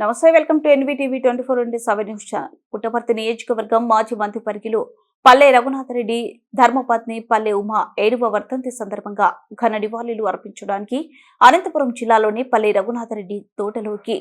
నమస్తే welcome to NVTV twenty four into seven news channel. Puttaparthi నియోజకవర్గం మాజీ మంత్రి పరికిలు పల్లె రఘునాథరెడ్డి ధర్మపత్ని పల్లె ఉమా ఏడవ వర్ధంతి సందర్భంగా ఘన నివాళులు అర్పించడానికి అనంతపురం జిల్లాలోని పల్లె రఘునాథరెడ్డి తోటలోకి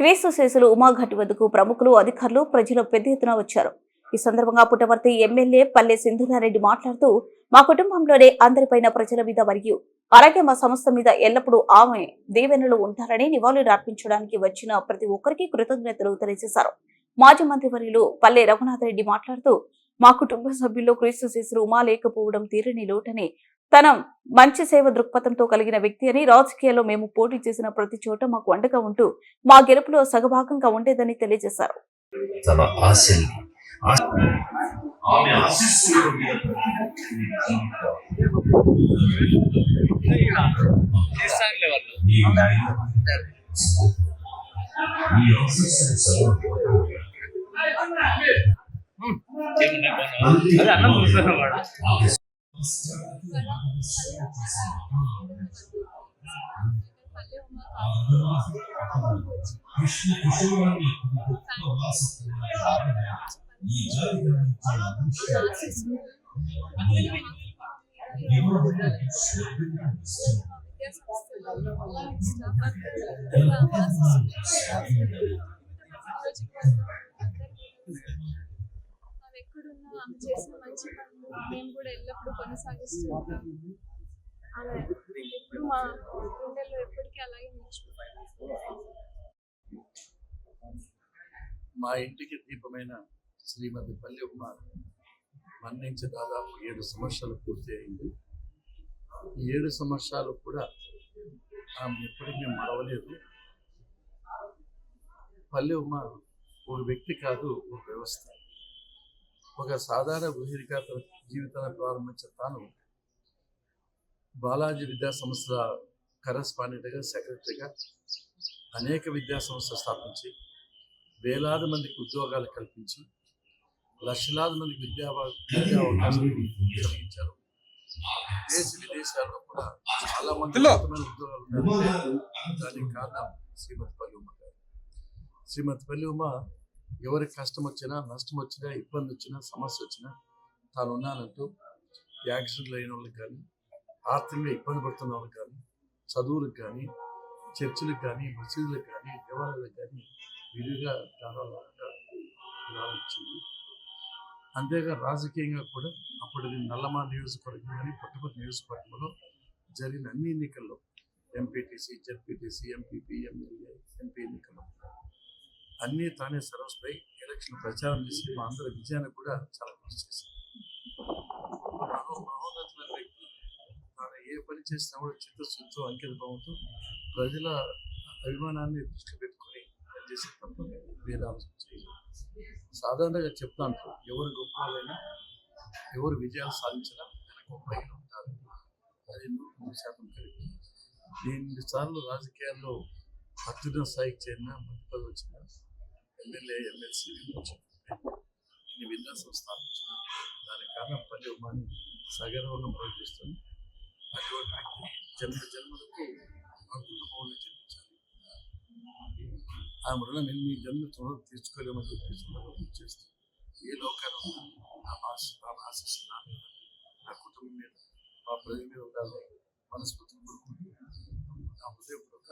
క్రీస్తు శేషులు ఉమాఘాటి వద్దకు ప్రముఖులు అధికారులు ప్రజలు పెద్ద ఎత్తున వచ్చారు. ఈ సందర్భంగా పుట్టవర్తి ఎమ్మెల్యే పల్లె సింధునారెడ్డి మాట్లాడుతూ మా కుటుంబంలోనే అందరిపైన ప్రజల మీద మరియు అలాగే మా సంస్థ మీద ఎల్లప్పుడూ ఆమె దీవెనలు ఉంటారని నివాళులు అర్పించడానికి వచ్చిన ప్రతి ఒక్కరికి కృతజ్ఞతలు తెలియజేశారు. మాజీ మంత్రి వర్యులు పల్లె రఘునాథరెడ్డి మాట్లాడుతూ మా కుటుంబ సభ్యుల్లో క్రీస్తు శిశులు ఉమా లేకపోవడం తీరని లోటని తన మంచి సేవ దృక్పథంతో కలిగిన వ్యక్తి అని రాజకీయాల్లో మేము పోటీ చేసిన ప్రతి చోట మాకు అండగా ఉంటూ మా గెలుపులో సగభాగంగా ఉండేదని తెలియజేశారు. తన ఆశల్ని ఆశ- ఆమె ఆశీస్సులు తీస్తానులే వాళ్ళు ఈ ఈ ఆశీస్సులు సమర్పణ ఏమున్నాయి బాగున్నా అదే అన్నం చూస్తాను వాడు కృష్ణ కుటుంబాన్ని ఈ జాతి అవి ఎక్కడున్నా ఆమె చేసిన మంచి పనులు మేము కూడా ఎల్లప్పుడూ కొనసాగిస్తుంటాం ఆమె ఎప్పుడు మా గుండెల్లో ఎప్పటికీ అలాగే నిలిచిపోతాం మా ఇంటికి దీపమైన శ్రీమతి పల్లె ఉమ మరణించి దాదాపు ఏడు సంవత్సరాలు పూర్తి అయింది ఈ ఏడు సంవత్సరాలు కూడా ఆమె ఎప్పటికీ మరవలేదు. పల్లె ఉమ ఒక వ్యక్తి కాదు ఒక వ్యవస్థ. ఒక సాధారణ గృహిణిగా తన జీవితాన్ని ప్రారంభించిన తాను బాలాజీ విద్యా సంస్థ కరస్పాండెంట్గా సెక్రటరీగా అనేక విద్యా సంస్థ స్థాపించి వేలాది మందికి ఉద్యోగాలు కల్పించి లక్షలాది మందికి విద్యా విద్యా అవకాశాలు కలిగించారు దేశ విదేశాల్లో కూడా చాలా మంది ఉద్యోగాలు దానికి కారణం శ్రీమతి పల్లి ఉమ్మ గారు. శ్రీమతి పల్లి ఉమ్మ ఎవరికి కష్టం వచ్చినా నష్టం వచ్చినా ఇబ్బంది వచ్చినా సమస్య వచ్చినా తాను ఉన్నానంటూ యాక్సిడెంట్లు అయిన వాళ్ళకి కానీ ఆర్థికంగా ఇబ్బంది పడుతున్న వాళ్ళకి కానీ చదువులకు కానీ చర్చిలకు కానీ మసీదులకు కానీ దేవాలయాలకు కానీ విధిగా దాదాపుగా ఇచ్చింది అంతేగా రాజకీయంగా కూడా అప్పటిది నల్లమా నియోజకవర్గం కానీ పుట్టపర్తి నియోజకవర్గంలో జరిగిన అన్ని ఎన్నికల్లో MPTC ZPTC MPP MLA MP ఎన్నికల్లో అన్నీ తానే సర్వస్పై ఎలక్షన్ ప్రచారం చేసి మా అందరి విజయానికి కూడా చాలా కృషి చేశారు. మహోన్నతమైన వ్యక్తి తాను ఏ పని చేసినా కూడా చిత్తశుద్ధితో అంకిత భావంతో ప్రజల అభిమానాన్ని దృష్టి పెట్టుకొని పనిచేసే తప్ప వేరే ఆలోచన సాధారణంగా చెప్తాను. ఎవరు గొప్ప వాళ్ళైనా ఎవరు విజయాలు సాధించినా వెనక గొప్ప ఉంటారు. అది నూరు శాతం కలిగి ఎనిమిది సార్లు రాజకీయాల్లో అత్యున్నత స్థాయికి చేరిన మంత్రి పదవి వచ్చిన ఎమ్మెల్యే ఎమ్మెల్సీ నేను విన్యాసం స్థాపించిన దానికి కారణం పల్లె ఉమాని సగర్వంగా ప్రవర్తిస్తుంది అటువంటి జన్మ జన్మలకు ఆ ఆమె నేను మీ జన్మ త్వరలో తీర్చుకోలేమని చెప్పేసి చేస్తాం ఏ లోకాలు నా భాష నా భాష నా మీద నా కుటుంబం మీద మా ప్రజల మీద ఉండాలి. మనస్ఫూర్తిని కోరుకుంటూ నా హృదయపూర్వక